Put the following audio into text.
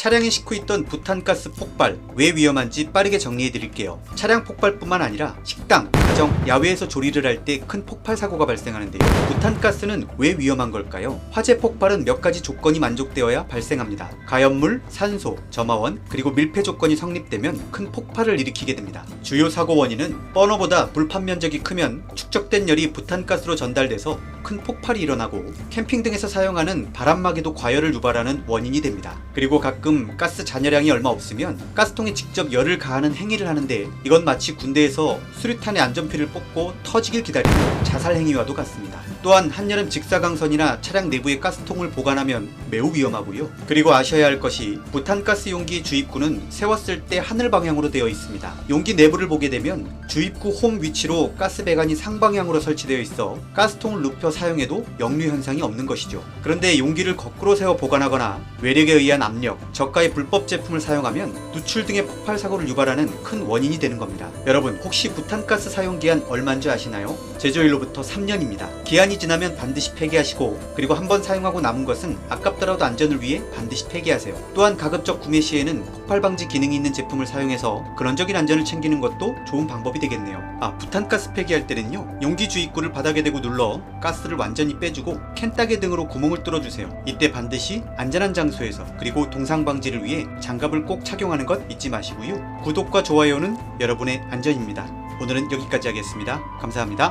차량에 싣고 있던 부탄가스 폭발 왜 위험한지 빠르게 정리해 드릴게요. 차량 폭발뿐만 아니라 식당, 가정, 야외에서 조리를 할 때 큰 폭발 사고가 발생하는데요. 부탄가스는 왜 위험한 걸까요? 화재 폭발은 몇 가지 조건이 만족되어야 발생합니다. 가연물, 산소, 점화원, 그리고 밀폐 조건이 성립되면 큰 폭발을 일으키게 됩니다. 주요 사고 원인은 버너보다 불판 면적이 크면 축적된 열이 부탄가스로 전달돼서 큰 폭발이 일어나고 캠핑 등에서 사용하는 바람막이도 과열을 유발하는 원인이 됩니다. 그리고 가끔 가스 잔여량이 얼마 없으면 가스통에 직접 열을 가하는 행위를 하는데 이건 마치 군대에서 수류탄의 안전피를 뽑고 터지길 기다리는 자살 행위와도 같습니다. 또한 한여름 직사광선이나 차량 내부에 가스통을 보관하면 매우 위험하고요. 그리고 아셔야 할 것이 부탄가스 용기 주입구는 세웠을 때 하늘 방향으로 되어 있습니다. 용기 내부를 보게 되면 주입구 홈 위치로 가스 배관이 상방향으로 설치되어 있어 가스통을 눕혀 사용해도 역류 현상이 없는 것이죠. 그런데 용기를 거꾸로 세워 보관하거나 외력에 의한 압력, 저가의 불법 제품을 사용하면 누출 등의 폭발 사고를 유발하는 큰 원인이 되는 겁니다. 여러분 혹시 부탄가스 사용 기한 얼마인 줄 아시나요? 제조일로부터 3년입니다. 기한이 지나면 반드시 폐기하시고 그리고 한번 사용하고 남은 것은 아깝더라도 안전을 위해 반드시 폐기하세요. 또한 가급적 구매 시에는 폭발 방지 기능이 있는 제품을 사용해서 근원적인 안전을 챙기는 것도 좋은 방법이 되겠네요. 아 부탄가스 폐기할 때는요 용기 주입구를 바닥에 대고 눌러 가스를 완전히 빼주고 캔따개 등으로 구멍을 뚫어주세요. 이때 반드시 안전한 장소에서 그리고 동상 방지를 위해 장갑을 꼭 착용하는 것 잊지 마시고요. 구독과 좋아요는 여러분의 안전입니다. 오늘은 여기까지 하겠습니다. 감사합니다.